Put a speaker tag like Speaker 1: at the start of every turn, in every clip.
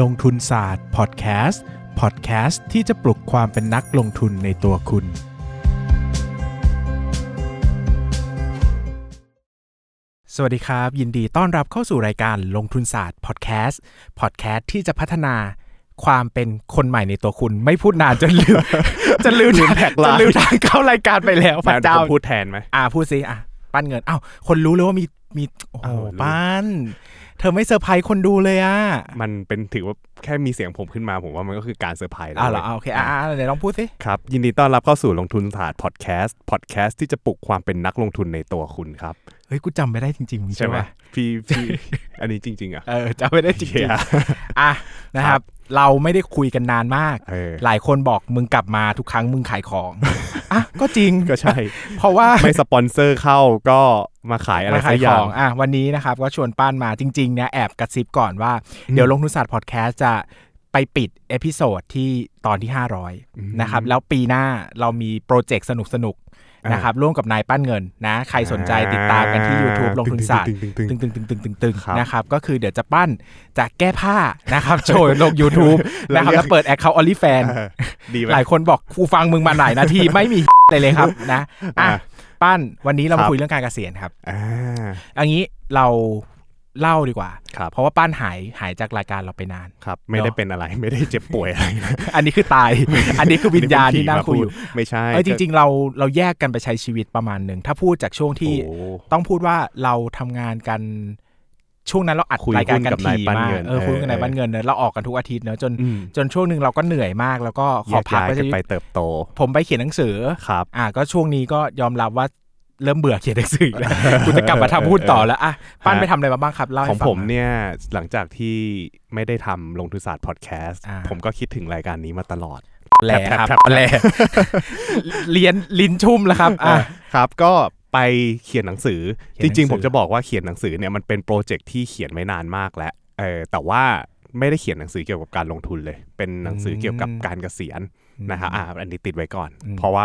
Speaker 1: ลงทุนศาสตร์พอดแคสต์พอดแคสต์ที่จะปลุกความเป็นนักลงทุนในตัวคุณ สวัสดีครับ ยินดีต้อนรับเข้าสู่รายการลงทุนศาสตร์พอดแคสต์พอดแคสต์ที่จะพัฒนาความเป็นคนใหม่ในตัวคุณไม่พูดนานจนลืม จะลืม
Speaker 2: ลืมแท็กไลน์
Speaker 1: จะลืมทางเข้ารายการไปแล้วพระเจ้า
Speaker 2: ผมพูดแทนไหม
Speaker 1: อ่าพูดซิอะปั้นเงินอ้าวคนรู้เลยว่ามีมีโอ้โห
Speaker 2: อ้าวรู้
Speaker 1: ปั้น เธอไม่เซอร์ไพรส์คนดูเลยอะ
Speaker 2: มันเป็นถือว่าแค่มีเสียงผมขึ้นมาผมว่ามันก็คือการเซอร์ไพรส์แล้ว
Speaker 1: อ้าวเหรอ
Speaker 2: ว้ย
Speaker 1: อ่าโอเคอ่าอ่าเดี๋ยวลองพูดสิ
Speaker 2: ครับ ยินดีต้อนรับเข้าสู่ลงทุนศาสตร์พอดแคสต์พอดแคสต์ที่จะปลุกความเป็นนักลงทุนในตัวคุณครับ
Speaker 1: เฮ้ย กูจำไม่ได้จริงๆ
Speaker 2: ใช่ไหม
Speaker 1: ปะ
Speaker 2: พี่พี่ อันนี้จริง ๆ อะ
Speaker 1: เออจำไม่ได้จริง
Speaker 2: เหี้ย
Speaker 1: ๆอะนะครับ เราไม่ได้คุยกันนานมาก
Speaker 2: เออ
Speaker 1: หลายคนบอกมึงกลับมาทุกครั้งมึงขายของ อะก็จริง
Speaker 2: ก็ใช่
Speaker 1: เพราะว่า
Speaker 2: ไม่สปอนเซอร์เข้าก็มาขายอะไร
Speaker 1: มา
Speaker 2: สั
Speaker 1: ขากย
Speaker 2: อ
Speaker 1: ข
Speaker 2: ย่า
Speaker 1: องงอะวันนี้นะครับก็ชวนป้านมาจริงๆเนี่ยแอบกระซิบก่อนว่า เดี๋ยวลงทุนศาสตร์พอดแคสต์จะไปปิดเอพิโซดที่ตอนที่ 500 นะครับ แล้วปีหน้าเรามีโปรเจกต์สนุกๆ นะครับร่วมกับนายปั้นเงินนะใครสนใจติดตามกันที่ YouTube ลงทุนศาสตร์
Speaker 2: ตึงๆๆๆ
Speaker 1: ตึงตึงตึงตึงตึงตึง
Speaker 2: ครับ
Speaker 1: นะครับก็คือเดี๋ยวจะปั้นจะแก้ผ้านะครับโชว์ลง YouTube นะครับ
Speaker 2: แล้ว
Speaker 1: แล้วเปิดแอคเคาท์ออลิแฟน
Speaker 2: เออดีไหม
Speaker 1: หลายคนบอกกูฟังมึงมาหลายนาทีไม่มีเลยเลยครับนะอะ
Speaker 2: อะ
Speaker 1: ปั้นวันนี้เรา
Speaker 2: ครั
Speaker 1: มา
Speaker 2: บ
Speaker 1: คุยเรื่องการเกษียณครับ
Speaker 2: อ่า
Speaker 1: อันนี้เรา เล่าดีกว่า
Speaker 2: ครับ
Speaker 1: เพราะว่าป้านหายหายจากรายการเราไปนาน
Speaker 2: ครับ ไม่ได้เป็นอะไรไม่ได้เจ็บป่วยอะไรนะ
Speaker 1: อันนี้คือตาย อันนี้คือวิญญาณที่นั่งคุยอยู่
Speaker 2: ไม่ใช่
Speaker 1: เออจริง ๆ เราเราแยกกันไปใช้ชีวิตประมาณหนึ่งถ้าพูดจากช่วง
Speaker 2: ๆ
Speaker 1: ที่
Speaker 2: โอ้
Speaker 1: ต้องพูดว่าเราทำงานกันช่วงนั้นเราอัด
Speaker 2: คุย
Speaker 1: รายการกัน
Speaker 2: หุ้นกับนาย
Speaker 1: ที
Speaker 2: ปั้น
Speaker 1: มาก
Speaker 2: เงิน
Speaker 1: เออคุยกันใน
Speaker 2: เออ
Speaker 1: บ้านเงินเนอะเราออกกันทุกอาทิตย์เนอะจน
Speaker 2: อืม
Speaker 1: จนช่วงหนึ่งเราก็เหนื่อยมาก แล้วก็ขอพัก
Speaker 2: แย
Speaker 1: ไป
Speaker 2: ย้าย
Speaker 1: ใช้
Speaker 2: กัน
Speaker 1: ชี
Speaker 2: ไป
Speaker 1: วิต
Speaker 2: เติบโต
Speaker 1: ผมไปเขียนหนังสือ
Speaker 2: ครับ
Speaker 1: อะก็ช่วงนี้ก็ยอมรับว่า เริ่มเบื่อเขียนหนังสือแล้วกูจะกลับมาทำพูดต่อแล้วอะปั้นไปทำอะไรมาบ้างครับเล่า
Speaker 2: ข
Speaker 1: ให้
Speaker 2: อง
Speaker 1: ฟัง
Speaker 2: ผม
Speaker 1: หน่อย
Speaker 2: เนี่ยหลังจากที่ไม่ได้ทำลงทุนศาสตร์พอดแคสต์
Speaker 1: อ่า
Speaker 2: ผมก็คิดถึงรายการนี้มาตลอด
Speaker 1: แหละครับ
Speaker 2: แผลบๆ
Speaker 1: แหละเรียนลิ้นชุ่มแล้วครับอะ
Speaker 2: ครับก็ไปเขียนหนังสือ
Speaker 1: เขี
Speaker 2: จ
Speaker 1: ยนหนังสือ
Speaker 2: ริง ๆ ผมจะบอกว่าเขียนหนังสือเนี่ยมันเป็นโปรเจกต์ที่เขียนไว้นานมากแล้วเออแต่ว่า ไม่ได้เขียนหนังสือเกี่ยวกับการลงทุนเลย เป็นหนังสือเกี่ยวกับการเกษียณนะครับอ่าอันนี้ติดไว้ก่อน
Speaker 1: อืม
Speaker 2: เพราะว่า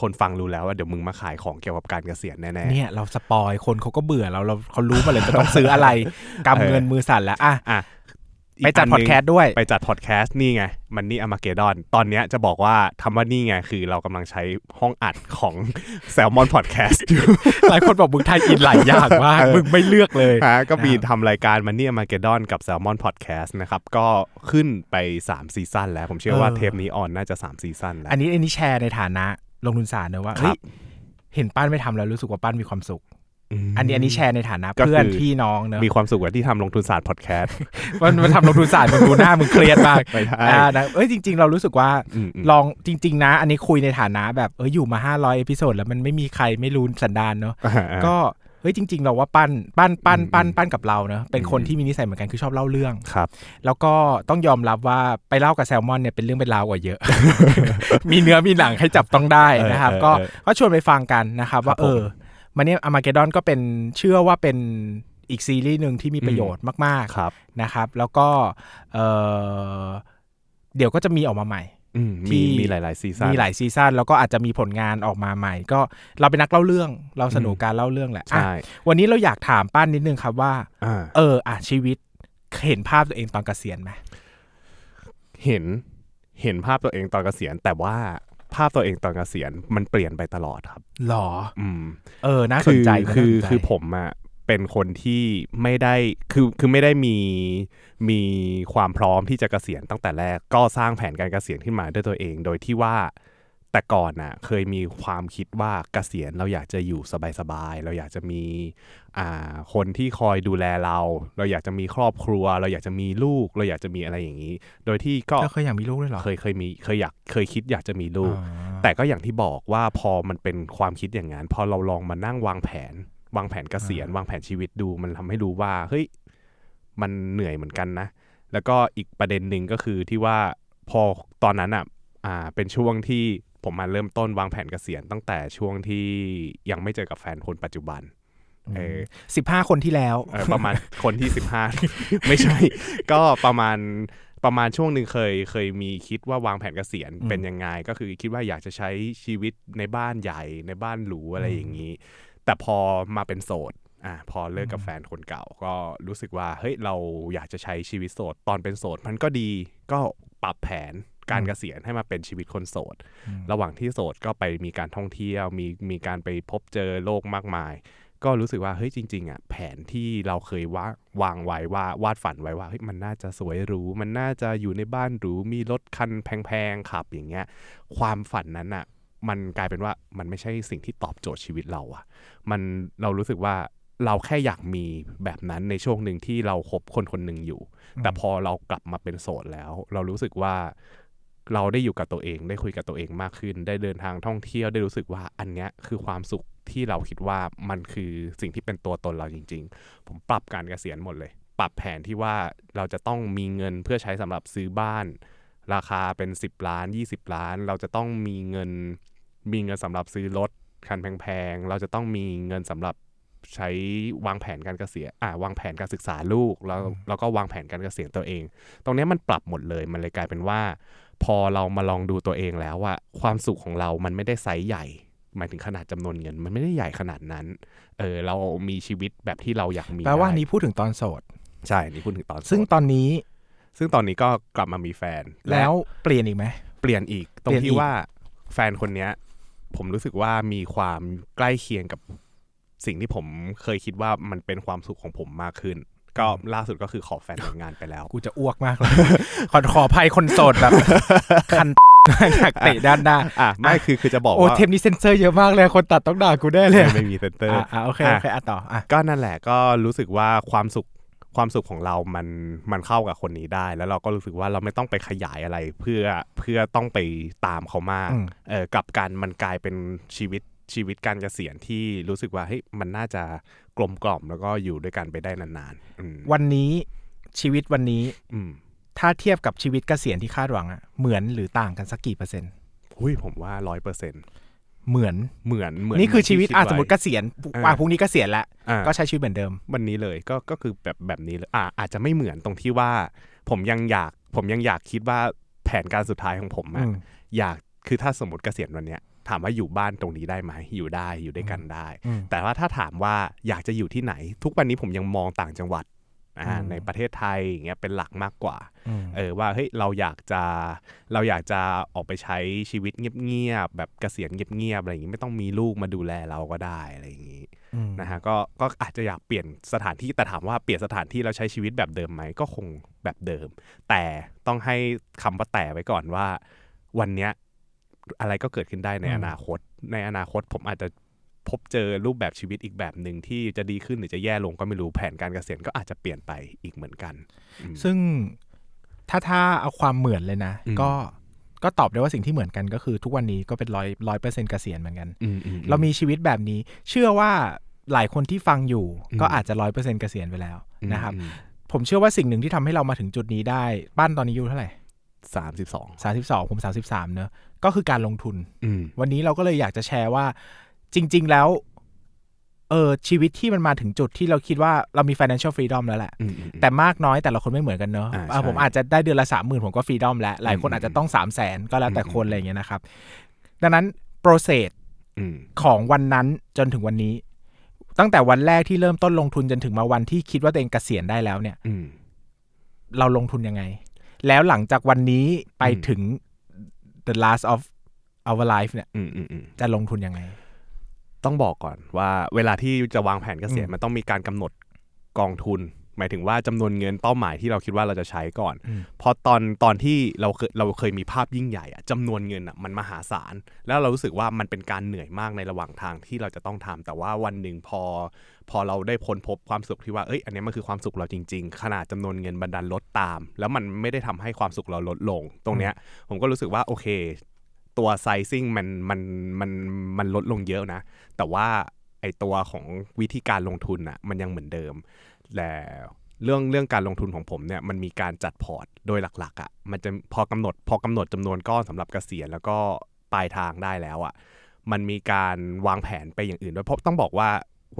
Speaker 2: คนฟังรู้แล้วว่าเดี๋ยวมึงมาขายของเกี่ยวกับการเกษียณแน่ๆ
Speaker 1: เนี่ยเราสปอยคนเขาก็เบื่อเราเราเขารู้มาเลยจะต้องซื้ออะไรกำเงินมือสั่นแล้วอะ
Speaker 2: อะ
Speaker 1: ไปจัดพอดแคสต์ด้วย
Speaker 2: ไปจัดพอดแคสต์นี่ไง มันนี่อมาเกดอนตอนเนี้ยจะบอกว่าทำว่านี่ไง คือเรากำลังใช้ห้องอัดของแซลมอนพอดแคสต์อยู่
Speaker 1: หลายคนบอกมึงไทยอินหลายอย่างมาก
Speaker 2: เออ
Speaker 1: มึงไม่เลือกเลย
Speaker 2: ฮะก็มี
Speaker 1: นะครับ
Speaker 2: ทำรายการมันนี่อมาเกดอนกับแซลมอนพอดแคสต์นะครับ ก็ขึ้นไป 3 ซีซั่นแล้ว ผมเชื่อว่า
Speaker 1: เออ
Speaker 2: เทปนี้ออนน่าจะ 3 ซีซั่นแล้ว
Speaker 1: อันนี้อันนี้แชร์ในฐานะลงทุนศาสตร์เนอะว่า
Speaker 2: ค
Speaker 1: เฮ้
Speaker 2: รั
Speaker 1: ย
Speaker 2: บ
Speaker 1: เห็นป้านไม่ทำแล้วรู้สึกว่าป้านมีความสุข
Speaker 2: ม
Speaker 1: อันนี้อันนี้แชร์ในฐานะ
Speaker 2: ก็คือ
Speaker 1: เพื่อนพี่น้องเนอะ
Speaker 2: มีความสุขกว่าที่ทำลงทุนศาสตร์พอดแคสต์
Speaker 1: มันมันทำลงทุนศาสตร์มึงดูหน้ามึงเครียดมาก
Speaker 2: ไม่ได้
Speaker 1: อ่านะเอ้ยจริง ๆ เรารู้สึกว่า
Speaker 2: อืมอืม
Speaker 1: ลองจริง ๆ นะ อันนี้คุยในฐานะแบบเอออยู่มา 500เอพิโซดแล้วมันไม่มีใครไม่รู้สันดานเนอะ
Speaker 2: อ่าอ่า
Speaker 1: ก็เฮ้ยจริง ๆ เราว่าปั้นปั้นปั้น
Speaker 2: อืม
Speaker 1: ปั้นปั้นกับเราเนอะเป็นคน
Speaker 2: อืม
Speaker 1: ที่มีนิสัยเหมือนกันคือชอบเล่าเรื่อง
Speaker 2: ครับ
Speaker 1: แล้วก็ต้องยอมรับว่าไปเล่ากับแซลมอนเนี่ยเป็นเรื่องเป็นราวกว่าเยอะ มีเนื้อมีหนังให้จับต้องได้นะครับ
Speaker 2: เออ
Speaker 1: ก็
Speaker 2: เออ
Speaker 1: ก็ชวนไปฟังกันนะครับ ว่า
Speaker 2: ครับ
Speaker 1: เอ
Speaker 2: ผม
Speaker 1: อ มันเนี่ยอามาเกดอนก็เป็นเชื่อว่าเป็นอีกซีรีส์หนึ่งที่มีประโยชน์มาก
Speaker 2: ครับ
Speaker 1: ๆนะครับ แล้วก็เออเดี๋ยวก็จะมีออกมาใหม่
Speaker 2: อืม
Speaker 1: ที่
Speaker 2: มีมีหลาย ๆ ซีซั่น
Speaker 1: มีหลายซีซั่นแล้วก็อาจจะมีผลงานออกมาใหม่ ก็เราเป็นนักเล่าเรื่อง เราสนุกการเล่าเรื่องแหละอะ
Speaker 2: ใช่
Speaker 1: วันนี้เราอยากถามป้านนิดนึงครับว่า
Speaker 2: อ่า
Speaker 1: เอออะชีวิตเห็นภาพตัวเองตอนเกษียณไหม
Speaker 2: เห็นเห็นภาพตัวเองตอนเกษียณแต่ว่า ภาพตัวเองตอนเกษียณมันเปลี่ยนไปตลอดครับ
Speaker 1: หรอ
Speaker 2: อืม
Speaker 1: เออน่าสนใจ
Speaker 2: คือคือ
Speaker 1: น่าสนใจ
Speaker 2: คือผมอะเป็นคนที่ไม่ได้คือคือไม่ได้มีมีความพร้อมที่จะเกษียณตั้งแต่แรกก็สร้างแผนการเกษียณขึ้นมาด้วยตัวเอง โดยที่ว่า แต่ก่อนน่ะเคยมีความคิดว่าเกษียณเราอยากจะอยู่สบายๆ เราอยากจะมีอ่าคนที่คอยดูแลเรา เราอยากจะมีครอบครัว เราอยากจะมีลูก เราอยากจะมีอะไรอย่างนี้ โดยที่ก็
Speaker 1: เธอเคยอยากมีลูกด้วยเหรอ
Speaker 2: เคยเคยมีเคยอยากเคยคิดอยากจะมีลูก
Speaker 1: อ๋อ
Speaker 2: แต่ก็อย่างที่บอกว่าพอมันเป็นความคิดอย่างนั้นพอเราลองมานั่งวางแผน วางแผนเกษียณวางแผนชีวิตดู มันทำให้รู้ว่าเฮ้ยมันเหนื่อยเหมือนกันนะ แล้วก็อีกประเด็นหนึ่งก็คือที่ว่าพอตอนนั้นอะอ่าเป็นช่วงที่ ผมมาเริ่มต้นวางแผนเกษียณตั้งแต่ช่วงที่ยังไม่เจอกับแฟนคนปัจจุบันเออ
Speaker 1: สิบห้าคนที่แล้ว
Speaker 2: เออประมาณคนที่สิบห้าไม่ใช่ ก็ประมาณประมาณช่วงหนึ่งเคยเคยมีคิดว่าวางแผนเกษียณ
Speaker 1: อืม
Speaker 2: เป็นยังไง ก็คือคิดว่าอยากจะใช้ชีวิตในบ้านใหญ่ในบ้านหรูอะไรอย่างนี้ แต่พอมาเป็นโสดอะพอเลิกกับแฟนคนเก่า ก็รู้สึกว่าเฮ้ยเราอยากจะใช้ชีวิตโสด ตอนเป็นโสดมันก็ดีก็ปรับแผน การเกษียณให้มาเป็นชีวิตคนโสด ระหว่างที่โสดก็ไปมีการท่องเที่ยว มีมีการไปพบเจอโลกมากมาย ก็รู้สึกว่าเฮ้ยจริง ๆอะแผนที่เราเคยวาวางไว้ว่าวาดฝันไว้ว่าเฮ้ยมันน่าจะสวยหรู มันน่าจะอยู่ในบ้านหรู มีรถคันแพงๆขับอย่างเงี้ย ความฝันนั้นอะมันกลายเป็นว่ามันไม่ใช่สิ่งที่ตอบโจทย์ชีวิตเราอะมันเรารู้สึกว่าเราแค่อยากมีแบบนั้นในช่วงหนึ่งที่เราคบคนคนหนึ่งอยู่ แต่พอเรากลับมาเป็นโสดแล้ว เรารู้สึกว่า เราได้อยู่กับตัวเองได้คุยกับตัวเองมากขึ้น ได้เดินทางท่องเที่ยวได้รู้สึกว่าอันเนี้ยคือความสุขที่เราคิดว่ามันคือสิ่งที่เป็นตัวตนเราจริง ๆ ผมปรับการเกษียณหมดเลย ปรับแผนที่ว่าเราจะต้องมีเงินเพื่อใช้สำหรับซื้อบ้าน ราคาเป็น 10 ล้าน 20 ล้าน เราจะต้องมีเงิน มีเงินสำหรับซื้อรถคันแพงๆเราจะต้องมีเงินสำหรับใช้วางแผนการเกษียณอ่าวางแผนการศึกษาลูกแล้วแล้วก็วางแผนการเกษียณตัวเอง ตรงนี้มันปรับหมดเลยมันเลยกลายเป็นว่า พอเรามาลองดูตัวเองแล้วว่าความสุขของเรามันไม่ได้ไซส์ใหญ่ หมายถึงขนาดจำนวนเงิน มันไม่ได้ใหญ่ขนาดนั้น เออเรามีชีวิตแบบที่เราอยากมี
Speaker 1: แปลว่า
Speaker 2: ได้
Speaker 1: นี้พูดถึงตอนโสด
Speaker 2: ใช่นี่พูดถึงตอนโสด
Speaker 1: ซึ่งตอนนี้
Speaker 2: ซึ่งตอนนี้ก็กลับมามีแฟนะ
Speaker 1: แล้วเปลี่ยนอีกไหม
Speaker 2: เปลี่ยนอีกตร
Speaker 1: เปลี่
Speaker 2: ง
Speaker 1: ยนอี
Speaker 2: ที่
Speaker 1: ก
Speaker 2: ว่าแฟนคนเนี้ย ผมรู้สึกว่ามีความใกล้เคียงกับสิ่งที่ผมเคยคิดว่ามันเป็นความสุขของผมมากขึ้น ก็ล่าสุดก็คือขอแฟนแต่งงานไปแล้ว
Speaker 1: กูจะอ้วกมากเลยขอขออภัยคนโสดแบบคันอยากเตะด้านหน้า
Speaker 2: อะไม่คือคือจะบอก
Speaker 1: โอ้
Speaker 2: ว่า
Speaker 1: เทปนี้เซนเซอร์เยอะมากเลยคนตัดต้องด่ากูได้เลย
Speaker 2: ไม่มีเซนเตอร์
Speaker 1: อะอะโอเคโอเคอะต่ออะ
Speaker 2: ก็นั่นแหละก็รู้สึกว่าความสุขความสุขของเรามันมันเข้ากับคนนี้ได้ แล้วเราก็รู้สึกว่าเราไม่ต้องไปขยายอะไรเพื่อเพื่อต้องไปตามเขามาก
Speaker 1: อืม
Speaker 2: เออกลับกันมันกลายเป็นชีวิต ชีวิตการเกษียณที่รู้สึกว่าเฮ้ยมันน่าจะกลมกล่อมแล้วก็อยู่ด้วยกันไปได้นานๆอืม
Speaker 1: วันนี้ชีวิตวันนี้
Speaker 2: อืม
Speaker 1: ถ้าเทียบกับชีวิตเกษียณที่คาดหวังอะเหมือนหรือต่างกันสักกี่เปอร์เซ็นต์
Speaker 2: หุ้ยผมว่าร้อยเปอร์เซ็นต์
Speaker 1: เหมือน
Speaker 2: เหมือนเหมือน
Speaker 1: นี่คือชีวิต
Speaker 2: เห
Speaker 1: อะ
Speaker 2: น
Speaker 1: สมมติเกษียณ
Speaker 2: อ่า
Speaker 1: อะพรุ่งนี้เกษียณแล้ว
Speaker 2: อ่า
Speaker 1: ก็ใช้ชีวิตเหมือนเดิม
Speaker 2: วันนี้เลยก็ก็คือแบบแบบนี้เลยอ่าอาจจะไม่เหมือนตรงที่ว่า ผมยังอยากผมยังอยากคิดว่าแผนการสุดท้ายของผมอะ
Speaker 1: อืม
Speaker 2: อยากคือถ้าสมมติเกษียณวันเนี้ย ถามว่าอยู่บ้านตรงนี้ได้ไหมอยู่ได้อยู่ด้วยกันได้
Speaker 1: อืม
Speaker 2: แต่ว่าถ้าถามว่าอยากจะอยู่ที่ไหน ทุกวันนี้ผมยังมองต่างจังหวัดอ่า
Speaker 1: อืม
Speaker 2: ในประเทศไทยอย่างเงี้ยเป็นหลักมากกว่า
Speaker 1: อืม
Speaker 2: เออว่าเฮ้ยเราอยากจะเราอยากจะออกไปใช้ชีวิตเงียบๆแบบเกษียณเงียบๆอะไรอย่างงี้ไม่ต้องมีลูกมาดูแลเราก็ได้อะไรอย่างงี้
Speaker 1: อืม
Speaker 2: นะฮะก็ก็อาจจะอยากเปลี่ยนสถานที่แต่ถามว่าเปลี่ยนสถานที่แล้วใช้ชีวิตแบบเดิมไหมก็คงแบบเดิม แต่ต้องให้คำว่าแต่ไว้ก่อนว่า วันเนี้ย อะไรก็เกิดขึ้นได้ใน
Speaker 1: อืม
Speaker 2: อนาคต ในอนาคตผมอาจจะพบเจอรูปแบบชีวิตอีกแบบหนึ่งที่จะดีขึ้นหรือจะแย่ลงก็ไม่รู้แผนการเกษียณก็อาจจะเปลี่ยนไปอีกเหมือนกันอืม
Speaker 1: ซึ่งถ้าถ้าเอาความเหมือนเลยนะ
Speaker 2: อืม
Speaker 1: ก็ก็ตอบได้ว่าสิ่งที่เหมือนกันก็คือทุกวันนี้ก็เป็นร้อยร้อยเปอร์เซ็นต์เกษียณเหมือนกัน
Speaker 2: อืมอืม
Speaker 1: เรามีชีวิตแบบนี้ เชื่อว่าหลายคนที่ฟังอยู่
Speaker 2: อืม
Speaker 1: ก็อาจจะร้อยเปอร์เซ็นต์เกษียณไปแล้ว
Speaker 2: อืม
Speaker 1: นะครับ
Speaker 2: อืม
Speaker 1: ผมเชื่อว่าสิ่งหนึ่งที่ทำให้เรามาถึงจุดนี้ได้ บ้านตอนนี้อายู่เท่าไหร่
Speaker 2: สามสิบสอง
Speaker 1: สาสิบสองผมสาสิบสามเนอะก็คือการลงทุน
Speaker 2: อืม
Speaker 1: วันนี้เราก็เลยอยากจะแชร์ว่า จริง ๆ แล้ว เออชีวิตที่มันมาถึงจุดที่เราคิดว่าเรามี financial freedom แล้วแหละ
Speaker 2: อืมอืม
Speaker 1: แต่มากน้อยแต่ละคนไม่เหมือนกันเนอะ
Speaker 2: อ่า
Speaker 1: อ่า
Speaker 2: ใช่
Speaker 1: ผมอาจจะได้เดือนละสามหมื่นผมก็ฟรีดอมแล้ว หลายคน
Speaker 2: อืม
Speaker 1: อาจจะต้องสามแสนก็แล้วแต่คน
Speaker 2: อืม
Speaker 1: อะไรอย่างเงี้ยนะครับ ดังนั้น process
Speaker 2: อืม
Speaker 1: ของวันนั้นจนถึงวันนี้ ตั้งแต่วันแรกที่เริ่มต้นลงทุนจนถึงมาวันที่คิดว่าตัวเองเกษียณได้แล้วเนี่ย
Speaker 2: อืม
Speaker 1: เราลงทุนยังไง แล้วหลังจากวันนี้ไป
Speaker 2: อืม
Speaker 1: ถึง the last of our life เนี่ย
Speaker 2: อืมอืมอืม
Speaker 1: จะลงทุนยังไง
Speaker 2: ต้องบอกก่อนว่าเวลาที่จะวางแผนเกษียณ
Speaker 1: อืม
Speaker 2: มันต้องมีการกำหนดกองทุน หมายถึงว่าจำนวนเงินเป้าหมายที่เราคิดว่าเราจะใช้ก่อน
Speaker 1: อืม
Speaker 2: เพราะตอนตอนที่เราเคยเราเคยมีภาพยิ่งใหญ่อะจำนวนเงินอะมันมหาศาล แล้วเรารู้สึกว่ามันเป็นการเหนื่อยมากในระหว่างทางที่เราจะต้องทำแต่ว่าวันหนึ่งพอ พอเราได้พ้นพบความสุขที่ว่าเอ้ยอันนี้มันคือความสุขเราจริง ๆ ขนาดจำนวนเงินบันดาลลดตาม แล้วมันไม่ได้ทำให้ความสุขเราลดลง ตรงเนี้ยผมก็รู้สึกว่าโอเค ตัวไซซิ่งมันมันมันมันลดลงเยอะนะ แต่ว่า ไอตัวของวิธีการลงทุนอะมันยังเหมือนเดิมแต่เรื่องเรื่องการลงทุนของผมเนี่ยมันมีการจัดพอร์ตโดยหลักๆอะมันจะพอกำหนดพอกำหนดจำนวนก้อนสำหรับเกษียณแล้วก็ปลายทางได้แล้วอะมันมีการวางแผนไปอย่างอื่นด้วยเพราะต้องบอกว่า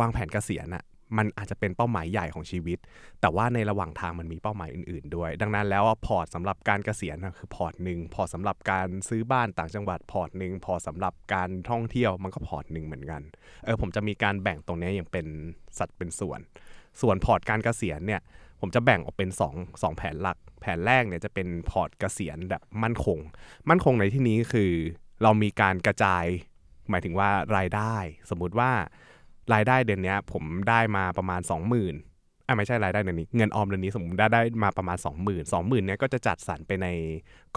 Speaker 2: วางแผนเกษียณอะ มันอาจจะเป็นเป้าหมายใหญ่ของชีวิต แต่ว่าในระหว่างทางมันมีเป้าหมายอื่น ๆ ด้วย ดังนั้นแล้วพอร์ตสำหรับการเกษียณคือพอร์ตหนึ่งพอร์ตสำหรับการซื้อบ้านต่างจังหวัดพอร์ตหนึ่งพอร์ตสำหรับการท่องเที่ยวมันก็พอร์ตหนึ่งเหมือนกันเออผมจะมีการแบ่งตรงนี้อย่างเป็นสัดเป็นส่วน ส่วนพอร์ตการเกษียณเนี่ยผมจะแบ่งออกเป็น2 2แผนหลัก แผนแรกเนี่ยจะเป็นพอร์ตเกษียณแบบมั่นคง มั่นคงในที่นี้คือ เรามีการกระจาย หมายถึงว่ารายได้ สมมุติว่า รายได้เดือนนี้ผมได้มาประมาณ 20,000อะไม่ใช่รายได้เดือนนี้เงินออมเดือนนี้สมมติได้ได้มาประมาณ 20,000 20,000เนี้ยก็จะจัดสรรไปใน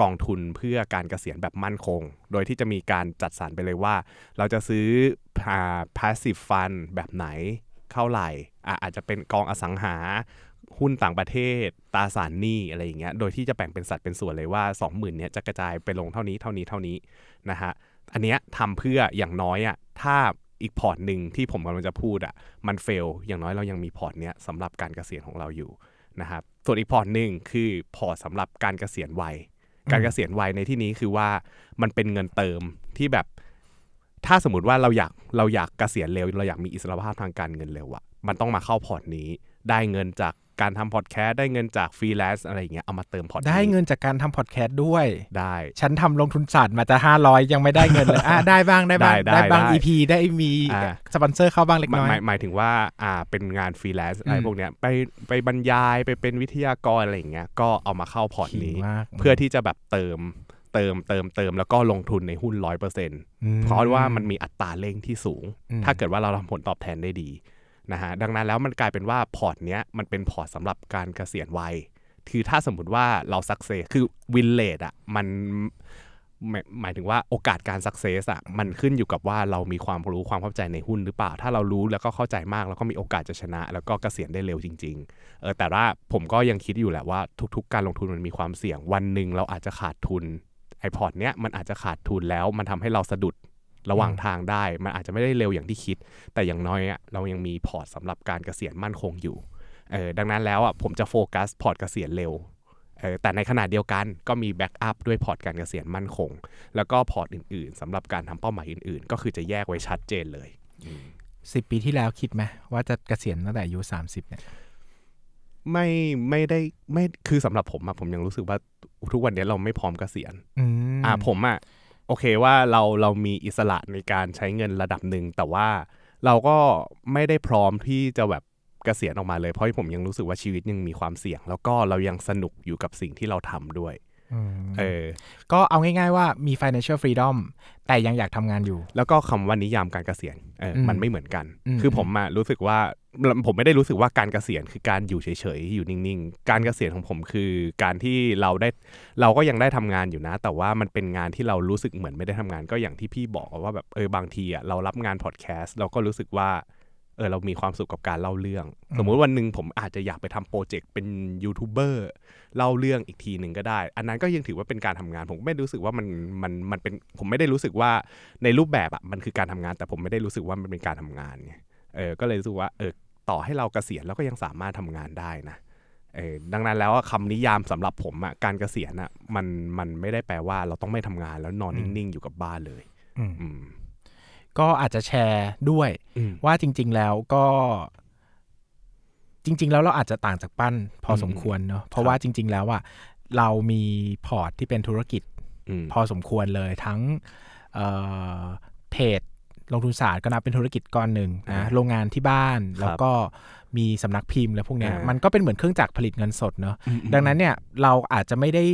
Speaker 2: กองทุนเพื่อการเกษียณแบบมั่นคง โดยที่จะมีการจัดสรรไปเลยว่า เราจะซื้อ passive fund แบบไหนเท่าไหร่อะอาจจะเป็นกองอสังหาหุ้นต่างประเทศตราสารหนี้อะไรอย่างเงี้ย โดยที่จะแบ่งเป็นสัดเป็นส่วนเลยว่า 20,000เนี้ยจะกระจายไปลงเท่านี้เท่านี้เท่านี้นะฮะ อันเนี้ยทำเพื่ออย่างน้อยอะถ้า อีกพอร์ตหนึ่งที่ผมกำลังจะพูดอะมันเฟลอย่างน้อยเรายังมีพอร์ตเนี้ยสำหรับการเกษียณของเราอยู่นะครับส่วนอีกพอร์ตหนึ่งคือพอร์ตสำหรับการเกษียณวัยการเกษียณวัยในที่นี้คือว่ามันเป็นเงินเติมที่แบบ ถ้าสมมติว่าเราอยากเราอยากเกษียณเร็ว เราอยากมีอิสรภาพทางการเงินเร็วอะมันต้องมาเข้าพอร์ตนี้ ได้เงินจาก การทำพอดแคสต์ได้เงินจากฟรีแลนซ์อะไรอย่างเงี้ยเอามาเติมพอร์ต
Speaker 1: ได้เงินจากการทำพอดแคสต์ด้วย
Speaker 2: ได้
Speaker 1: ฉันทำลงทุนศาสตร์มาจะห้าร้อยยังไม่ได้เงินเลยอะได้บ้างได้บ้าง
Speaker 2: ได้ได้
Speaker 1: บ้าง
Speaker 2: ได้
Speaker 1: EP ได้มี
Speaker 2: อ่า
Speaker 1: สปอนเซอร์เข้าบ้างเล็ก
Speaker 2: หมาย
Speaker 1: น้อย
Speaker 2: หมายหมายถึงว่าอ่าเป็นงานฟรีแลนซ์อะไร
Speaker 1: อืม
Speaker 2: พวกเนี้ยไปไปบรรยายไปเป็นวิทยากรอะไรอย่างเงี้ยก็เอามาเข้าพอร์ตนี้
Speaker 1: มาก
Speaker 2: เพื่อที่จะแบบเติมเติมเติมเติมแล้วก็ลงทุนในหุ้นร้อยเปอร์เซ็นต์
Speaker 1: อืม
Speaker 2: เพราะว่ามันมีอัตราเร่งที่สูง
Speaker 1: อืม
Speaker 2: ถ้าเกิดว่าเราทำผลตอบแทนได้ดี นะฮะดังนั้นแล้วมันกลายเป็นว่าพอร์ตเนี้ยมันเป็นพอร์ตสำหรับการเกษียณวัย คือถ้าสมมติว่าเราสักเซสคือวินเลดอะมันหมายถึงว่าโอกาสการสักเซสอะมันขึ้นอยู่กับว่าเรามีความรู้ความเข้าใจในหุ้นหรือเปล่า ถ้าเรารู้แล้วก็เข้าใจมาก แล้วก็มีโอกาสจะชนะ แล้วก็เกษียณได้เร็วจริง ๆ เออแต่ว่าผมก็ยังคิดอยู่แหละว่าทุก ๆ การลงทุนมันมีความเสี่ยงวันหนึ่งเราอาจจะขาดทุนไอพอร์ตเนี้ยมันอาจจะขาดทุนแล้วมันทำให้เราสะดุด ระหว่างทางได้ มันอาจจะไม่ได้เร็วอย่างที่คิด แต่อย่างน้อยอะเรายังมีพอร์ตสำหรับการเกษียณมั่นคงอยู่เออดังนั้นแล้วอะผมจะโฟกัสพอร์ตเกษียณเร็วเออแต่ในขณะเดียวกันก็มีแบ็กอัพด้วยพอร์ตการเกษียณมั่นคง แล้วก็พอร์ตอื่นๆสำหรับการทำเป้าหมายอื่นๆ ก็คือจะแยกไว้ชัดเจนเลย
Speaker 1: สิบปีที่แล้วคิดไหมว่าจะเกษียณตั้งแต่อายุสามสิบเนี่ย
Speaker 2: ไม่ไม่ได้ไม่คือสำหรับผมอะผมยังรู้สึกว่าทุกวันนี้เราไม่พร้อมเกษียณ
Speaker 1: อืม
Speaker 2: อ่าผมอะ โอเคว่าเราเรามีอิสระในการใช้เงินระดับหนึ่ง แต่ว่าเราก็ไม่ได้พร้อมที่จะแบบเกษียณออกมาเลยเพราะผมยังรู้สึกว่าชีวิตยังมีความเสี่ยง แล้วก็เรายังสนุกอยู่กับสิ่งที่เราทำด้วย เออ
Speaker 1: ก็เอาง่ายๆว่ามี financial freedom แต่ยังอยากทำงานอยู่
Speaker 2: แล้วก็คำว่านิยามการเกษียณเอออ
Speaker 1: ม
Speaker 2: มันไม่เหมือนกัน
Speaker 1: อืม
Speaker 2: คือผมอะรู้สึกว่าผมไม่ได้รู้สึกว่าการเกษียณคือการอยู่เฉยๆ อยู่นิ่งๆ การเกษียณของผมคือการที่เราได้เราก็ยังได้ทำงานอยู่นะ แต่ว่ามันเป็นงานที่เรารู้สึกเหมือนไม่ได้ทำงานก็อย่างที่พี่บอกว่าแบบเออบางทีอะเรารับงานพอดแคสต์เราก็รู้สึกว่า เออเรามีความสุขกับการเล่าเรื่อง สมมุติวันหนึ่งผมอาจจะอยากไปทำโปรเจกต์เป็นยูทูบเบอร์เล่าเรื่องอีกทีหนึ่งก็ได้ อันนั้นก็ยังถือว่าเป็นการทำงาน ผมไม่รู้สึกว่ามันมันมันเป็นผมไม่ได้รู้สึกว่าในรูปแบบอะมันคือการทำงาน แต่ผมไม่ได้รู้สึกว่ามันเป็นการทำงานไงเออก็เลยรู้สึกว่าเออต่อให้เราเกษียณเราก็ยังสามารถทำงานได้นะเออดังนั้นแล้วอะคำนิยามสำหรับผมอะการเกษียณอะมันมันไม่ได้แปลว่าเราต้องไม่ทำงานแล้วนอน
Speaker 1: อืม
Speaker 2: นิ่งๆอยู่กับบ้านเลย
Speaker 1: อืม
Speaker 2: อืม
Speaker 1: ก็อาจจะแชร์ด้วย
Speaker 2: อืม
Speaker 1: ว่าจริง ๆ แล้วก็จริง ๆ แล้วเราอาจจะต่างจากปั้นพอสมควรเนาะเพราะว่าจริง ๆ แล้วอะเรามีพอร์ตที่เป็นธุรกิจ
Speaker 2: อืม
Speaker 1: พอสมควรเลยทั้งเอ่อเพจลงทุนศาสตร์ก็นับเป็นธุรกิจก้อนหนึ่ง
Speaker 2: อ่า
Speaker 1: นะโรงงานที่บ้านแล้วก็มีสำนักพิมพ์อะไรพวกเนี้ย
Speaker 2: อ่ามั
Speaker 1: มันก็เป็นเหมือนเครื่องจักรผลิตเงินสดเนาะ
Speaker 2: อืม
Speaker 1: ดังนั้นเนี่ยเราอาจจะไม่ได้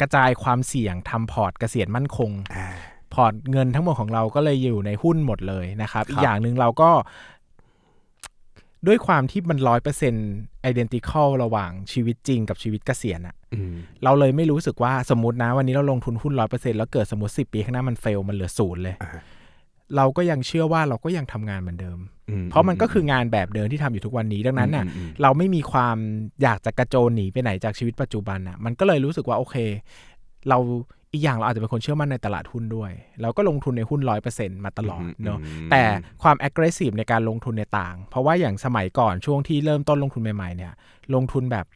Speaker 1: กระจายความเสี่ยงทำพอร์ตเกษียณมั่นคง
Speaker 2: อ่า
Speaker 1: พอ ร์ตเงินทั้งหมดของเราก็เลยอยู่ในหุ้นหมดเลยนะครับ
Speaker 2: ครับ
Speaker 1: อีกอย่างหนึ่งเราก็ด้วยความที่มันร้อยเปอร์เซ็นต์ identical ระหว่างชีวิตจริงกับชีวิตเกษียณอะ
Speaker 2: อืม
Speaker 1: เราเลยไม่รู้สึกว่าสมมตินะ วันนี้เราลงทุนหุ้นร้อยเปอร์เซ็นต์แล้วเกิดสมมติสิปีข้างหน้ามันเฟลมันเหลือศูนย์เลย
Speaker 2: อ่า
Speaker 1: เราก็ยังเชื่อว่าเราก็ยังทำงานเหมือนเดิม
Speaker 2: อื
Speaker 1: เพราะมันก็คืองานแบบเดิมที่ทำอยู่ทุกวันนี้ดังนั้นน่ะ
Speaker 2: อืมอืม
Speaker 1: เราไม่มีความอยากจะกระโจนหนีไปไหนจากชีวิตปัจจุบันอะ มันก็เลยรู้สึกว่าโอเค เรา อีกอย่างเราอาจจะเป็นคนเชื่อมั่นในตลาดหุ้นด้วย เราก็ลงทุนในหุ้นร้อยเปอร์เซ็นมาตลอดเนาะ
Speaker 2: ม
Speaker 1: แต่ความ aggressive ในการลงทุนในต่าง เพราะว่าอย่างสมัยก่อนช่วงที่เริ่มต้นลงทุนใหม่ๆเนี่ย ลงทุนแบบ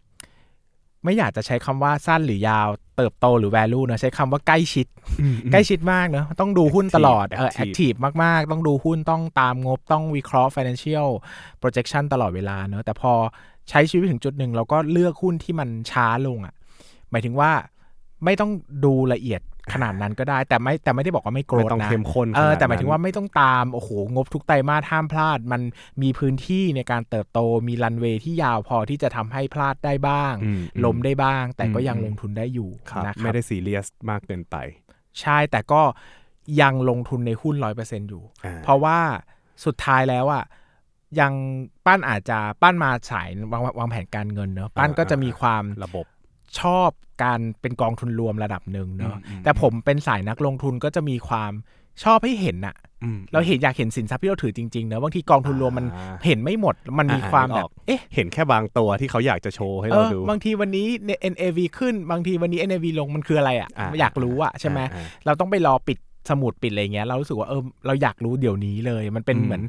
Speaker 1: ไม่อยากจะใช้คำว่าสั้นหรือยาวเติบโตหรือ value เนอะใช้คำว่าใกล้ชิด ใกล้ชิดมากเนอะต้องดูหุ้นตลอดเออ
Speaker 2: Active
Speaker 1: active มากๆ ต้องดูหุ้นต้องตามงบต้องวิเคราะห์ financial projection ตลอดเวลาเนอะแต่พอใช้ชีวิตถึงจุดหนึ่งเราก็เลือกหุ้นที่มันช้าลงอะ่ะหมายถึงว่า ไม่ต้องดูละเอียดขนาดนั้นก็ได้ แต่ไม่แต่ไม่ได้บอกว่าไม่โกร
Speaker 2: ไม่
Speaker 1: ธ
Speaker 2: ต้อง
Speaker 1: นะ
Speaker 2: เข้มข้น
Speaker 1: เออ
Speaker 2: ขนด
Speaker 1: แต่หมายถึงว่า
Speaker 2: นั้น
Speaker 1: ไม่ต้องตามโอ้โหงบทุกไตรมาสห้ามพลาด มันมีพื้นที่ในการเติบโตมีรันเวย์ที่ยาวพอที่จะทำให้พลาดได้บ้าง
Speaker 2: อืม
Speaker 1: ล้มได้บ้าง แต่ก็ยัง
Speaker 2: อืม
Speaker 1: ลงทุนได้อยู่
Speaker 2: ครับ
Speaker 1: นะค
Speaker 2: ไม่
Speaker 1: รับ
Speaker 2: ได้ซีเรียสมากเกินไป
Speaker 1: ใช่แต่ก็ยังลงทุนในหุ้นร้อยเปอร์เซ็นอยู่
Speaker 2: อ่า
Speaker 1: เพราะว่าสุดท้ายแล้วอะยังปั้นอาจจะปั้นมาสายวางวางแผนการเงินเนอะปั้นก็จะมีความ
Speaker 2: ระบบ
Speaker 1: ชอบการเป็นกองทุนรวมระดับหนึ่งเนอะ
Speaker 2: อืมอืม
Speaker 1: แต่ผมเป็นสายนักลงทุนก็จะมีความชอบให้เห็นอะ
Speaker 2: อืม
Speaker 1: เราเห็นอยากเห็นสินทรัพย์ที่เราถือจริงๆเนอะบางทีกองทุนรวมมัน
Speaker 2: อ่า
Speaker 1: เห็นไม่หมด มันมี
Speaker 2: อ่า
Speaker 1: ความ
Speaker 2: นึก
Speaker 1: แบ
Speaker 2: อบอก
Speaker 1: เอ๊ะ
Speaker 2: เห็นแค่บางตัวที่เขาอยากจะโชว์ให้
Speaker 1: เอ
Speaker 2: เรา
Speaker 1: อ
Speaker 2: ดู
Speaker 1: บางทีวันนี้เนี่ย NAV ขึ้นบางทีวันนี้ NAV ลงมันคืออะไรอะ
Speaker 2: อ่า
Speaker 1: อยากรู้อะใช่ไหม
Speaker 2: อ่า
Speaker 1: เราต้องไปรอปิดสมุดปิดอะไรเงี้ยเรารู้สึกว่าเออเราอยากรู้เดี๋ยวนี้เลย มันเป็น
Speaker 2: อืม
Speaker 1: เหมือน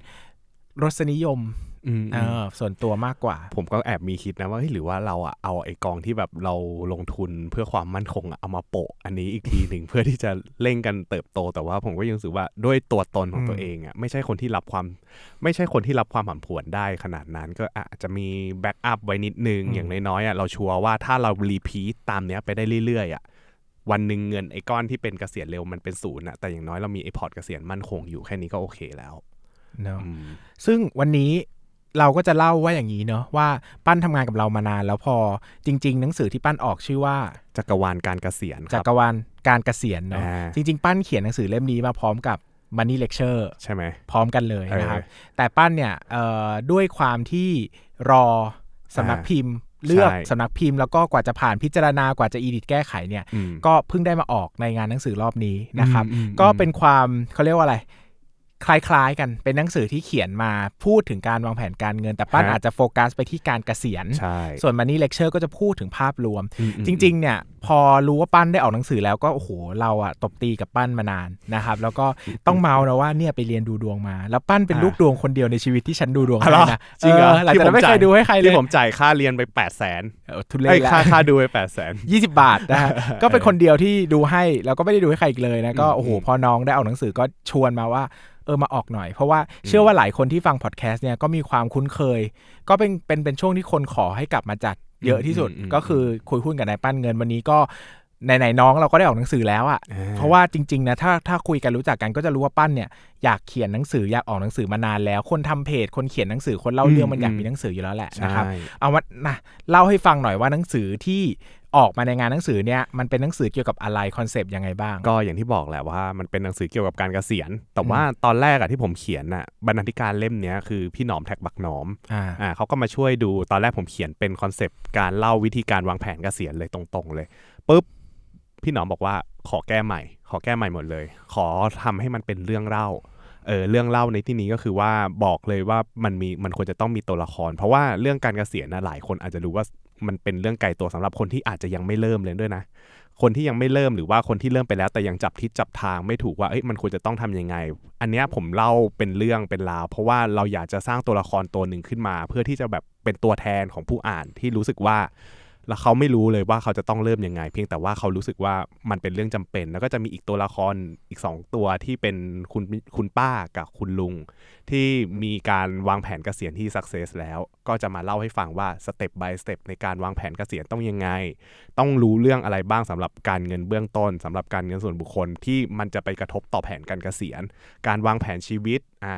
Speaker 1: รสนิยม
Speaker 2: อืม
Speaker 1: เออส่วนตัวมากกว่า
Speaker 2: ผมก็แอบมีคิดนะว่าเฮ้ยหรือว่าเราอะเอาไอกองที่แบบเราลงทุนเพื่อความมั่นคงอะเอามาโปะ อันนี้อีกทีหนึ่งเพื่อที่จะเร่งกันเติบโต แต่ว่าผมก็ยังรู้สึกว่าด้วยตัวตนของตัว
Speaker 1: อืม
Speaker 2: เองอะไม่ใช่คนที่รับความ ไม่ใช่คนที่รับความผันผวนได้ขนาดนั้น ก็อาจจะมีแบ็กอัพไว้นิดนึงอย่างน้อยๆอะเราชัวร์ว่าถ้าเรารีพีทตามเนี้ยไปได้เรื่อยๆอะวันหนึ่งเงินไอ้ก้อนที่เป็นเกษียณเร็วมันเป็นศูนย์อะแต่อย่างน้อยเรามีไอ้พอร์ตเกษียณมั่นคงอยู่แค่นี้ก็โอเคแล้ว
Speaker 1: เนอะ
Speaker 2: อืม
Speaker 1: ซึ่งวันนี้ เราก็จะเล่าว่าอย่างนี้เนอะว่าปั้นทำงานกับเรามานานแล้วพอจริง ๆ หนังสือที่ปั้นออกชื่อว่า
Speaker 2: จักรวาลการเกษียณค
Speaker 1: จั
Speaker 2: รับ
Speaker 1: กรวาลการเกษียณเนาะ
Speaker 2: อ่า
Speaker 1: จริง ๆ ปั้นเขียนหนังสือเล่มนี้มาพร้อมกับ Money Lecture
Speaker 2: ใช่ไหม
Speaker 1: พร้อมกันเลยนะครับ
Speaker 2: เออ
Speaker 1: แต่ปั้นเนี่ยเอ่อด้วยความที่รอสำนักพิมพ์เลือก
Speaker 2: ใช่
Speaker 1: สำนักพิมพ์แล้วก็กว่าจะผ่านพิจารณากว่าจะอีดิทแก้ไขเนี่ย
Speaker 2: อืม
Speaker 1: ก็เพิ่งได้มาออกในงานหนังสือรอบนี้นะครับ
Speaker 2: อืมอืม
Speaker 1: ก็เป็นความเขาเรียกว่าอะไร คล้ายๆกันเป็นหนังสือที่เขียนมาพูดถึงการวางแผนการเงิน แต่ปั้น
Speaker 2: ฮะ
Speaker 1: อาจจะโฟกัสไปที่การเกษียณ
Speaker 2: ใช่
Speaker 1: ส่วน Money Lecture ก็จะพูดถึงภาพรวม
Speaker 2: อืมอืม
Speaker 1: จริง ๆ เนี่ย พอรู้ว่าปั้นได้ออกหนังสือแล้วก็โอ้โหเราอะตบตีกับปั้นมานานนะครับ แล้วก็ต้องเมานะว่าเนี่ยไปเรียนดูดวงมา แล้วปั้นเป็น
Speaker 2: อ่า
Speaker 1: ลูกดวงคนเดียวในชีวิตที่ฉันดูดวง
Speaker 2: อ๋อเหรอ
Speaker 1: ให้นะ
Speaker 2: จริงเหรอ
Speaker 1: หลังจากนั้นไม่เคยดูให้ใครเลย
Speaker 2: ที่ผมจ่ายค่าเรียนไป8ปดแสน
Speaker 1: เออทุเร
Speaker 2: ไอ้ย
Speaker 1: ศแล้ว
Speaker 2: ค่าค่าดูไป8ปดแสน
Speaker 1: ยี่สิบาทนะฮะก็เป็นคนเดียวที่ดูให้แล้วก็ไม่ได้ดูให้ใครอีกเลยนะก็
Speaker 2: อืม
Speaker 1: โอ้โห
Speaker 2: อืม
Speaker 1: พอน้องได้ออกหนังสือก็ชวนมาว่า เออมาออกหน่อย เพราะว่าเชื่อว่าหลายคนที่ฟังพอดแคสต์เนี่ยก็มีความคุ้นเคย ก็เป็นเป็นเป็นช่วงที่คนขอให้กลับมาจัดเยอะที่สุด
Speaker 2: อืมอืม
Speaker 1: ก็คือคุยหุ้นกับนายปั้นเงินวันนี้ก็ไหนๆน้องเราก็ได้ออกหนังสือแล้วอะ่ะ
Speaker 2: อ่า
Speaker 1: เพราะว่าจริงๆนะถ้าถ้าคุยกันรู้จักกันก็จะรู้ว่าปั้นเนี่ยอยากเขียนหนังสืออยากออกหนังสือมานานแล้ว คนทำเพจคนเขียนหนังสือคนเล่าเรื่องมันอยากมีหนังสืออยู่แล้วแหละนะครับ
Speaker 2: ใช่
Speaker 1: เอาว่านะเล่าให้ฟังหน่อยว่าหนังสือที่ ออกมาในงานหนังสือเนี่ยมันเป็นหนังสือเกี่ยวกับอะไรคอนเซปต์ยังไงบ้าง
Speaker 2: ก็อย่างที่บอกแหละว่ามันเป็นหนังสือเกี่ยวกับการเกษียณ แต่ว่าตอนแรกอะที่ผมเขียนน่ะบรรณาธิการเล่มเนี้ยคือพี่หนอมแท็กบักหนอม
Speaker 1: อ่า
Speaker 2: อ่าเขาก็มาช่วยดูตอนแรกผมเขียนเป็นคอนเซปต์การเล่าวิธีการวางแผนเกษียณเลยตรงๆเลยปุ๊บพี่หนอมบอกว่าขอแก้ใหม่ ขอแก้ใหม่หมดเลย ขอทำให้มันเป็นเรื่องเล่าเออเรื่องเล่าในที่นี้ก็คือว่าบอกเลยว่ามันมีมันควรจะต้องมีตัวละคร เพราะว่าเรื่องการเกษียณนะหลายคนอาจจะรู้ว่า มันเป็นเรื่องไกลตัวสำหรับคนที่อาจจะยังไม่เริ่มเลยด้วยนะ คนที่ยังไม่เริ่มหรือว่าคนที่เริ่มไปแล้ว แต่ยังจับทิศจับทางไม่ถูกว่าเอ้ยมันควรจะต้องทำยังไง อันนี้ผมเล่าเป็นเรื่องเป็นราว เพราะว่าเราอยากจะสร้างตัวละครตัวหนึ่งขึ้นมา เพื่อที่จะแบบเป็นตัวแทนของผู้อ่านที่รู้สึกว่า แล้วเขาไม่รู้เลยว่าเขาจะต้องเริ่มยังไง เพียงแต่ว่าเขารู้สึกว่ามันเป็นเรื่องจำเป็น แล้วก็จะมีอีกตัวละครอีกสองตัวที่เป็นคุณคุณป้ากับคุณลุง ที่มีการวางแผนเกษียณที่สักเซสแล้ว ก็จะมาเล่าให้ฟังว่าสเต็ป by สเต็ปในการวางแผนเกษียณต้องยังไง ต้องรู้เรื่องอะไรบ้างสำหรับการเงินเบื้องต้นสำหรับการเงินส่วนบุคคลที่มันจะไปกระทบต่อแผนการเกษียณ การวางแผนชีวิตอ่า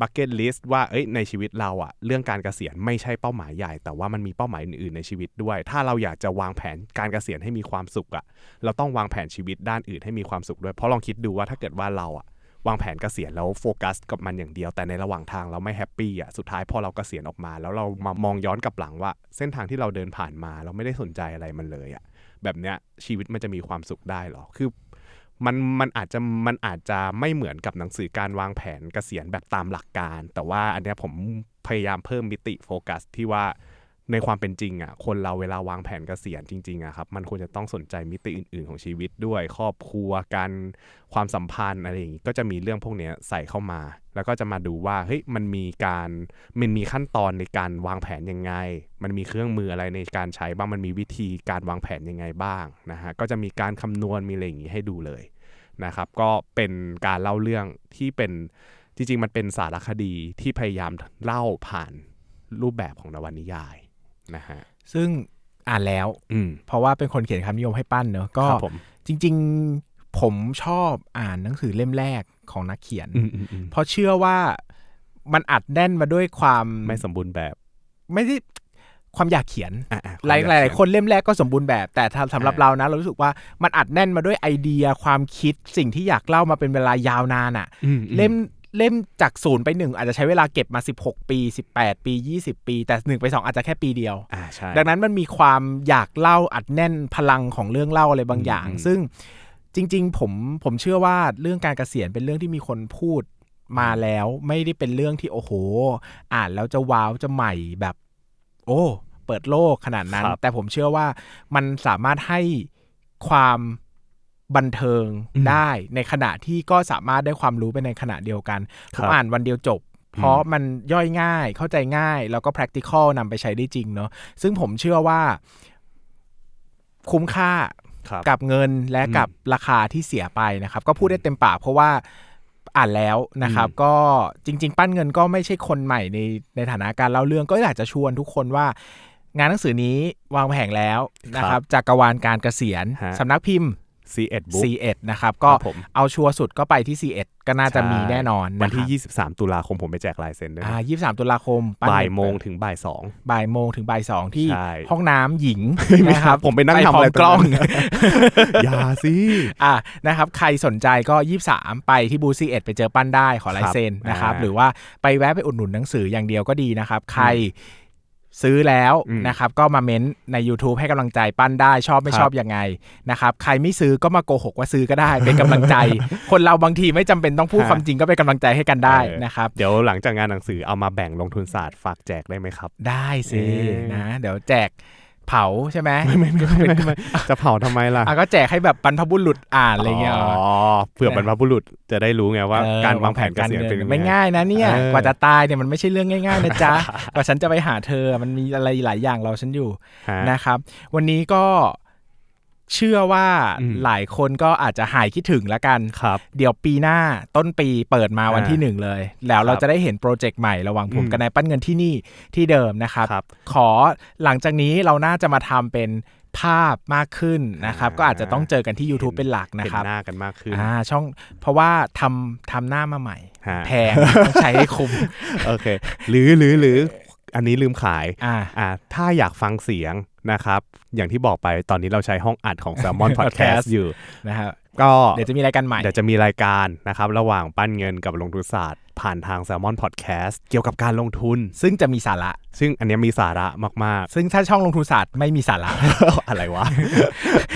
Speaker 2: บักเก็ตลิสต์ว่าเอ้ยในชีวิตเราอะเรื่องการเกษียณไม่ใช่เป้าหมายใหญ่ แต่ว่ามันมีเป้าหมายอื่นๆในชีวิตด้วย ถ้าเราอยากจะวางแผนการเกษียณให้มีความสุขอะเราต้องวางแผนชีวิตด้านอื่นให้มีความสุขด้วย เพราะลองคิดดูว่าถ้าเกิดว่าเราอะวางแผนเกษียณแล้วโฟกัสกับมันอย่างเดียว แต่ในระหว่างทางเราไม่แฮปปี้อะสุดท้ายพอเราเกษียณออกมา แล้วเรามามองย้อนกลับหลังว่า เส้นทางที่เราเดินผ่านมา เราไม่ได้สนใจอะไรมันเลยอะแบบเนี้ยชีวิตมันจะมีความสุขได้เหรอ คือ มันมันอาจจะมันอาจจะไม่เหมือนกับหนังสือการวางแผนเกษียณแบบตามหลักการ แต่ว่าอันเนี้ยผมพยายามเพิ่มมิติโฟกัสที่ว่า ในความเป็นจริงอะคนเราเวลาวางแผนเกษียณจริงๆอะครับมันควรจะต้องสนใจมิติอื่น ๆ ของชีวิตด้วย ครอบครัวการความสัมพันธ์อะไรอย่างงี้ก็จะมีเรื่องพวกนี้ใส่เข้ามา แล้วก็จะมาดูว่าเฮ้ยมันมีการมันมีขั้นตอนในการวางแผนยังไง มันมีเครื่องมืออะไรในการใช้บ้างมันมีวิธีการวางแผนยังไงบ้างนะฮะก็จะมีการคำนวณมีอะไรอย่างงี้ให้ดูเลยนะครับก็เป็นการเล่าเรื่องที่เป็นจริงๆ มันเป็นสารคดีที่พยายามเล่าผ่านรูปแบบของนวนิยาย นะฮะ
Speaker 1: ซึ่งอ่านแล้ว
Speaker 2: อืม
Speaker 1: เพราะว่าเป็นคนเขียนคำนิยมให้ปั้นเนอะก็
Speaker 2: ครับผม
Speaker 1: จริง ๆ ผมชอบอ่านหนังสือเล่มแรกของนักเขียน
Speaker 2: อืมอืมอืม
Speaker 1: เพราะเชื่อว่ามันอัดแน่นมาด้วยความ
Speaker 2: ไม่สมบูรณ์แบบ
Speaker 1: ไม่ได้ความอยากเขียน
Speaker 2: อะอะ
Speaker 1: หลาย
Speaker 2: ควม
Speaker 1: ห
Speaker 2: อ
Speaker 1: ลาย
Speaker 2: ก
Speaker 1: หลาย
Speaker 2: เขี
Speaker 1: คนเล่มแรกก็สมบูรณ์แบบแต่ถ้าสำหรับ
Speaker 2: อ่า
Speaker 1: เรานะ เรารู้สึกว่ามันอัดแน่นมาด้วยไอเดียความคิดสิ่งที่อยากเล่ามาเป็นเวลายาวนานอะ่ะ
Speaker 2: อืมอื
Speaker 1: เล่ม เล่มจากศูนย์ไปหนึ่งอาจจะใช้เวลาเก็บมา 16 ปี 18 ปี 20 ปี แต่หนึ่งไปสองอาจจะแค่ปีเดียว
Speaker 2: อ่าใช่
Speaker 1: ดังนั้นมันมีความอยากเล่าอัดแน่นพลังของเรื่องเล่าอะไรบางอย่าง
Speaker 2: อืม
Speaker 1: ซึ่งจริง ๆ ผมผมเชื่อว่าเรื่องการเกษียณเป็นเรื่องที่มีคนพูดมาแล้วไม่ได้เป็นเรื่องที่โอ้โห อ่านแล้วจะว้าวจะใหม่แบบ โอ้ เปิดโลกขนาดนั้น แต่ผมเชื่อว่ามันสามารถให้ความ บันเทิงได้ในขณะที่ก็สามารถได้ความรู้ไปในขณะเดียวกัน
Speaker 2: ค
Speaker 1: ผ
Speaker 2: รั
Speaker 1: ม
Speaker 2: บ
Speaker 1: อ่านวันเดียวจบ เพราะมันย่อยง่ายเข้าใจง่าย แล้วก็ practical นำไปใช้ได้จริงเนาะซึ่งผมเชื่อว่า คุ้มค่า
Speaker 2: ครับ
Speaker 1: กับเงินและ
Speaker 2: อืม
Speaker 1: กับราคาที่เสียไปนะครับ ก็พูดได้เต็มปากเพราะว่าอ่านแล้วนะครับ
Speaker 2: อืม
Speaker 1: ก็จริง ๆ ปั้นเงินก็ไม่ใช่คนใหม่ในในฐานะการเล่าเรื่องก็อยากจะชวนทุกคนว่า งานหนังสือนี้วางแผงแล้วนะครับจากกรวาลการเกษียณ
Speaker 2: ฮะ
Speaker 1: สำนักพิมพ์
Speaker 2: C1 บุ๊ก
Speaker 1: C1 นะครับ
Speaker 2: ค
Speaker 1: ก็
Speaker 2: รับผม
Speaker 1: เอาชัวร์สุดก็ไปที่ C1 ก็น่าจะมีแน่นอน
Speaker 2: วันที่ะ
Speaker 1: ครับ
Speaker 2: 23 ตุลาคมผมไปแจกลายเซ็นด้วยนะ
Speaker 1: อ่ายี่สามตุลาคมปั้น
Speaker 2: บ่าย
Speaker 1: เงิน
Speaker 2: โมง
Speaker 1: เปิด
Speaker 2: ถึงบ่ายสอง
Speaker 1: บ่ายโมงถึงบ่ายสองที่
Speaker 2: ใช่
Speaker 1: ห้องน้ำหญิง
Speaker 2: ไม่
Speaker 1: นะ
Speaker 2: ค
Speaker 1: ค
Speaker 2: รั
Speaker 1: รั
Speaker 2: บบผมไปนั่ง
Speaker 1: พ
Speaker 2: ทำ
Speaker 1: ร้อ
Speaker 2: อะไร
Speaker 1: มกล้อง
Speaker 2: อย่าสิ
Speaker 1: อะนะครับใครสนใจก็ยี่สามไปที่บูซีเอ็ดไปเจอปั้นได้ขอลายเซ็นนะครับ
Speaker 2: อ่า
Speaker 1: หรือว่าไปแวะไปอุดหนุนหนังสืออย่างเดียวก็ดีนะครับ ใคร ซื้อแล้ว
Speaker 2: อืม
Speaker 1: นะครับก็มาเม้นต์ใน YouTube ให้กำลังใจปั้นได้ชอบไม่
Speaker 2: ครับ
Speaker 1: ชอบยังไงนะครับใครไม่ซื้อก็มาโกหกว่าซื้อก็ได้ เป็นกำลังใจ คนเราบางทีไม่จำเป็นต้องพูดความจริงก็เป็นกำลังใจให้กันได้นะครับ
Speaker 2: เดี๋ยวหลังจากงานหนังสือเอามาแบ่งลงทุนศาสตร์ฝากแจกได้ไหมครับ
Speaker 1: ได้สิ
Speaker 2: เอ๊ะ
Speaker 1: นะเดี๋ยวแจก เผาใช่ไหม
Speaker 2: ไม่ไม่ไม่ไม่ไม่จะเผาทำไมล่ะ
Speaker 1: อะก็แจกให้แบบบรรพบุรุษอ่านอะไรเงี้ย
Speaker 2: อ๋อเผื่อบรรพบุรุษจะได้รู้ไงว่า
Speaker 1: เออ
Speaker 2: การวางแผนเกษียณเป็นยังไง
Speaker 1: ไม่ง่ายนะเนี่ย
Speaker 2: เออก
Speaker 1: ว่าจะตายเนี่ยมันไม่ใช่เรื่องง่ายๆนะจ๊ะกว่าฉันจะไปหาเธอมันมีอะไรหลายอย่างรอฉันอยู่
Speaker 2: ฮะ
Speaker 1: นะครับ วันนี้ก็ เชื่อว่า
Speaker 2: อืม
Speaker 1: หลายคนก็อาจจะหายคิดถึงแล้วกัน
Speaker 2: ครับ
Speaker 1: เดี๋ยวปีหน้าต้นปีเปิดมาวัน
Speaker 2: อ่า
Speaker 1: ที่หนึ่งเลย แล้วเรา
Speaker 2: ครับ
Speaker 1: จะได้เห็นโปรเจกต์ใหม่ระหว่างผม
Speaker 2: อืม
Speaker 1: กับนายปั้นเงินที่นี่ที่เดิมนะครับ
Speaker 2: ครับ
Speaker 1: ขอหลังจากนี้เราน่าจะมาทำเป็นภาพมากขึ้นนะครับ
Speaker 2: อ่า
Speaker 1: ก็อาจจะต้องเจอกันที่ YouTube เป็นหลักนะ
Speaker 2: เห็น
Speaker 1: ครับ
Speaker 2: หน้ากันมากขึ้น
Speaker 1: อ่าช่องเพราะว่าทำทำหน้ามาใหม่
Speaker 2: ฮะ
Speaker 1: แพงต้องใช้ให้คุ้ม
Speaker 2: โอเคหรือหรือหรืออันนี้ลืมขาย
Speaker 1: อ่า
Speaker 2: อ่าถ้าอยากฟังเสียง นะครับ อย่างที่บอกไปตอนนี้เราใช้ห้องอัดของ Salmon Podcast
Speaker 1: Podcast
Speaker 2: อยู่
Speaker 1: นะครับ
Speaker 2: ก็
Speaker 1: เดี๋ยวจะมีรายการใหม่
Speaker 2: เดี๋ยวจะมีรายการนะครับระหว่างปั้นเงินกับลงทุนศาสตร์ ผ่านทาง Salmon Podcast เกี่ยวกับการลงทุน
Speaker 1: ซึ่งจะมีสาระ
Speaker 2: ซึ่งอันเนี้ยมีสาระมาก
Speaker 1: ซึ่งถ้าช่องลงทุนศาสตร์ไม่มีสาระ
Speaker 2: ๆอะไรวะ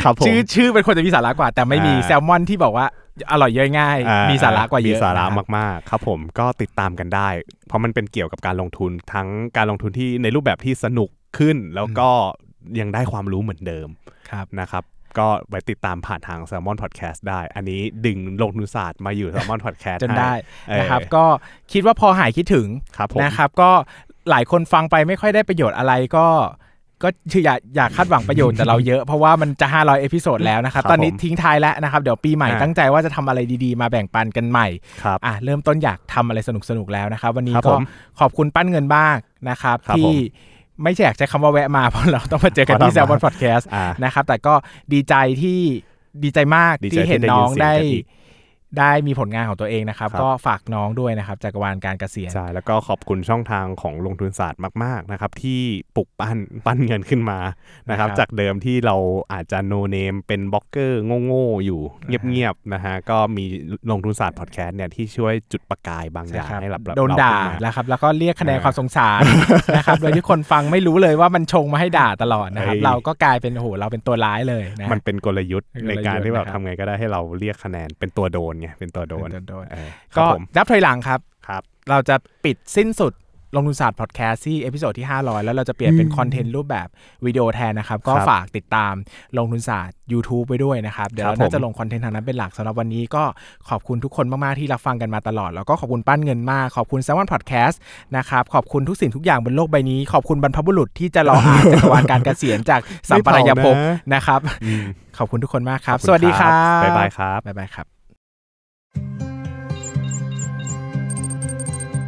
Speaker 2: ครับผม
Speaker 1: ชื่อชื่อเป็นคนจะมีสาระกว่า แต่ไม่มี
Speaker 2: อ่า
Speaker 1: แซลมอนที่บอกว่าอร่อยย่อยง่าย
Speaker 2: อ่
Speaker 1: มีสาระกว่าเยอะ
Speaker 2: มีสาระ
Speaker 1: นะครับ
Speaker 2: มากๆ ครับผมก็ติดตามกันได้ เพราะมันเป็นเกี่ยวกับการลงทุนทั้งการลงทุนที่ในรูปแบบที่สนุกขึ้นแล้วก็ ยังได้ความรู้เหมือนเดิม
Speaker 1: ครับ
Speaker 2: นะครับ ก็ไปติดตามผ่านทาง Salmon Podcast ได้ อันนี้ดึงลงทุนศาสตร์มาอยู่ Salmon Podcast
Speaker 1: จนได้
Speaker 2: ให้
Speaker 1: นะครับ
Speaker 2: เออ
Speaker 1: ก็คิดว่าพอหายคิดถึง
Speaker 2: ครับผม
Speaker 1: นะครับ ก็หลายคนฟังไปไม่ค่อยได้ประโยชน์อะไรก็ก็คืออย่าอย่าคาดหวังประโยชน์จากเราเยอะ เพราะว่ามันจะ 500 เอพิโซดแล้วนะครับ
Speaker 2: ครับ
Speaker 1: ตอนนี้
Speaker 2: ผม
Speaker 1: ทิ้งท้ายแล้วนะครับ เดี๋ยวปีใหม่
Speaker 2: อ่า
Speaker 1: ตั้งใจว่าจะทำอะไรดีๆ มาแบ่งปันกันใหม่
Speaker 2: ครับ
Speaker 1: อะเริ่มต้นอยากทำอะไรสนุกๆแล้วนะครับ วันนี้
Speaker 2: ครับ
Speaker 1: ก็
Speaker 2: ผม
Speaker 1: ขอบคุณปั้นเงินบ้างนะครับ
Speaker 2: ครับ
Speaker 1: ที่
Speaker 2: ผม
Speaker 1: ไม่ใช่อยากใช้คำว่าแวะมาเพราะเราต้องมาเจอกันที่
Speaker 2: ขอ
Speaker 1: แซ
Speaker 2: ต้
Speaker 1: ล
Speaker 2: อน
Speaker 1: ม
Speaker 2: รั
Speaker 1: อบนพอดแคสต์
Speaker 2: อ่า
Speaker 1: นะครับแต่ก็ดีใจที่ดีใจมาก
Speaker 2: ดีใจ
Speaker 1: ที่เห็น
Speaker 2: ที่ได้
Speaker 1: น้อง
Speaker 2: ยินเสียง
Speaker 1: ได้
Speaker 2: กันอีก
Speaker 1: ได้มีผลงานของตัวเองนะครับ
Speaker 2: ครับ
Speaker 1: ก็ฝากน้องด้วยนะครับจักรวาลการเกษียณ
Speaker 2: ใช่แล้วก็ขอบคุณช่องทางของลงทุนศาสตร์มากๆนะครับ ที่ปลุกปั้นปั้นเงินขึ้นมานะครับ
Speaker 1: นะครับ
Speaker 2: จากเดิมที่เราอาจจะโนเนมเป็นบล็อกเกอร์โง่ๆอยู่
Speaker 1: อ่า
Speaker 2: เงียบๆนะฮะก็มีลงทุนศาสตร์พอดแคสต์เนี่ยที่ช่วยจุดประกายบางอย่าง
Speaker 1: ใช่ครับ
Speaker 2: ให้เรา
Speaker 1: โดนด่า
Speaker 2: เรขึ้นม
Speaker 1: แล้วครับ แล้วก็เรียกคะแนน
Speaker 2: อ่า
Speaker 1: ความสงสารนะครับโดยที่คนฟังไม่รู้เลยว่ามันชงมาให้ด่าตลอดนะครับ
Speaker 2: เฮ้ย
Speaker 1: เราก็กลายเป็นโอ้โหเราเป็นตัวร้ายเลยนะ
Speaker 2: มันเป็นกลยุทธ์
Speaker 1: เป็นกลยุทธ์
Speaker 2: ในการที่แบบ
Speaker 1: นะครับ
Speaker 2: ทำไงก็ได้ให้เราเรียกคะแนนเป็นตัวโดนไงเป็นตัวโดน
Speaker 1: เป็นตัวโดน
Speaker 2: เออครั
Speaker 1: ก็
Speaker 2: บผม
Speaker 1: นับถอยหลังครับ
Speaker 2: ครับ
Speaker 1: เราจะปิดสิ้นสุดลงทุนศาสตร์พอดแคสต์ที่เอพิโซดที่ 500 แล้วเราจะเปลี่ยนเป็นคอนเทนต์รูปแบบวิดีโอแทนนะครับ ก็
Speaker 2: ครับ
Speaker 1: ฝากติดตามลงทุนศาสตร์ YouTube ไปด้วยนะครับ เดี๋ยว
Speaker 2: ครับ
Speaker 1: เราน่าจะ
Speaker 2: ผม
Speaker 1: ลงคอนเทนต์ทางนั้นเป็นหลักสำหรับวันนี้ก็ขอบคุณทุกคนมาก ๆ ที่รับฟังกันมาตลอด แล้วก็ขอบคุณปั้นเงินมาก ขอบคุณ s ซ l m o n Podcast นะครับ ขอบคุณทุกสิ่งทุกอย่างบนโลกใบนี้ ขอบคุณบรรพบุรุษที่จะรออ่านจักรวาลการเกษียณจากสัมปรายภพนะครับ
Speaker 2: อืม
Speaker 1: ขอบคุณทุกคนมากครับ
Speaker 2: ขอบคุณ
Speaker 1: สวัสดีครับ
Speaker 2: บ๊ายบายครับ
Speaker 1: บ๊ายบายครับ